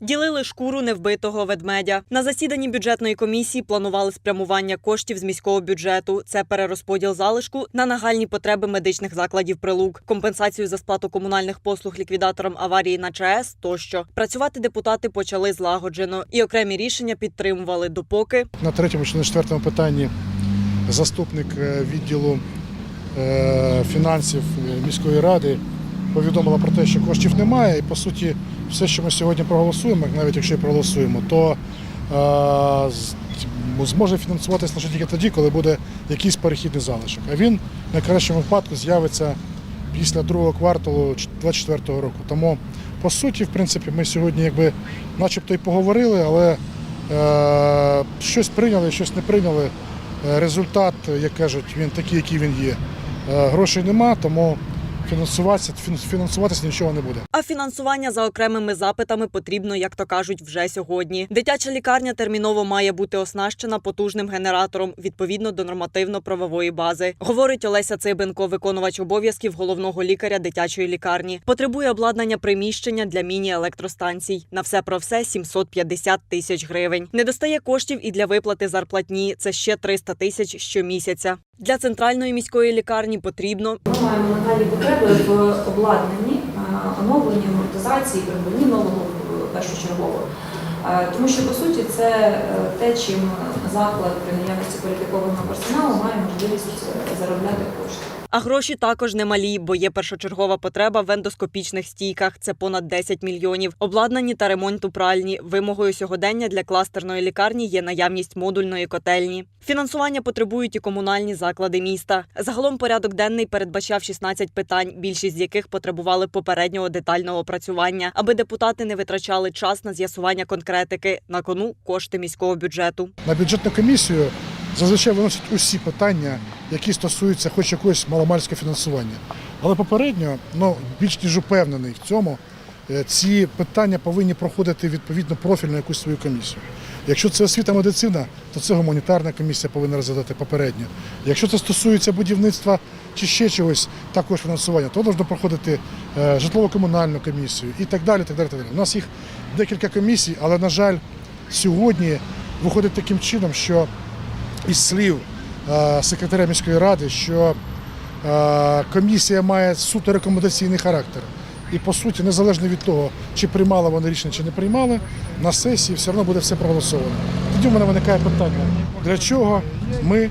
Ділили шкуру невбитого ведмедя. На засіданні бюджетної комісії планували спрямування коштів з міського бюджету. Це перерозподіл залишку на нагальні потреби медичних закладів прилук, компенсацію за сплату комунальних послуг ліквідаторам аварії на ЧАЕС тощо. Працювати депутати почали злагоджено і окремі рішення підтримували допоки На третьому чи на четвертому питанні заступник е, відділу е, фінансів е, міської ради повідомила про те, що коштів немає, і по суті, все, що ми сьогодні проголосуємо, навіть якщо і проголосуємо, то е, зможе фінансуватися лише тільки тоді, коли буде якийсь перехідний залишок. А він в найкращому випадку з'явиться після другого кварталу 2024 року. Тому, по суті, в принципі, ми сьогодні якби начебто і поговорили, але е, щось прийняли, щось не прийняли. Е, Результат, як кажуть, він такий, який він є. Е, Грошей нема, тому фінансуватися, фін- фінансуватися нічого не буде. А фінансування за окремими запитами потрібно, як то кажуть, вже сьогодні. Дитяча лікарня терміново має бути оснащена потужним генератором відповідно до нормативно-правової бази. Говорить Олеся Цибенко, виконувач обов'язків головного лікаря дитячої лікарні. Потребує обладнання приміщення для міні-електростанцій. На все про все 750 тисяч гривень. Не достає коштів і для виплати зарплатні. Це ще 300 тисяч щомісяця. Для центральної міської лікарні потрібно Ми маємо надалі потреби в обладнанні, е, оновленні, амортизації, придбанні нового е, першочергово. Е, Тому що по суті це те, чим заклад при наявності кваліфікованого персоналу має можливість заробляти кошти. А гроші також немалі, бо є першочергова потреба в ендоскопічних стійках. Це понад 10 мільйонів. Обладнані та ремонту пральні. Вимогою сьогодення для кластерної лікарні є наявність модульної котельні. Фінансування потребують і комунальні заклади міста. Загалом порядок денний передбачав 16 питань, більшість з яких потребували попереднього детального опрацювання, аби депутати не витрачали час на з'ясування конкретики. На кону кошти міського бюджету. На бюджетну комісію зазвичай виносять усі питання, які стосуються хоч якогось маломальського фінансування. Але попередньо, ну більш ніж упевнений в цьому, е, ці питання повинні проходити відповідно профільну якусь свою комісію. Якщо це освіта медицина, то це гуманітарна комісія повинна розглядати попередньо. Якщо це стосується будівництва чи ще чогось, також фінансування, то потрібно проходити е, житлово-комунальну комісію і так далі. Так далі, так далі. У нас їх декілька комісій, але, на жаль, сьогодні виходить таким чином, що із слів секретаря міської ради, що е, комісія має суто рекомендаційний характер. І по суті, незалежно від того, чи приймали вони рішення, чи не приймали, на сесії все одно буде все проголосовано. Тоді в мене виникає питання, для чого ми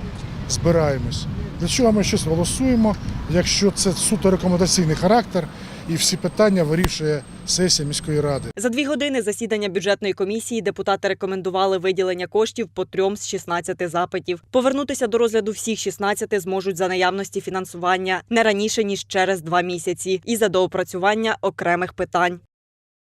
збираємось, для чого ми щось голосуємо, якщо це суто рекомендаційний характер і всі питання вирішує сесія міської ради. За дві години засідання бюджетної комісії депутати рекомендували виділення коштів по трьом з 16 запитів. Повернутися до розгляду всіх 16 зможуть за наявності фінансування не раніше ніж через два місяці і за доопрацювання окремих питань.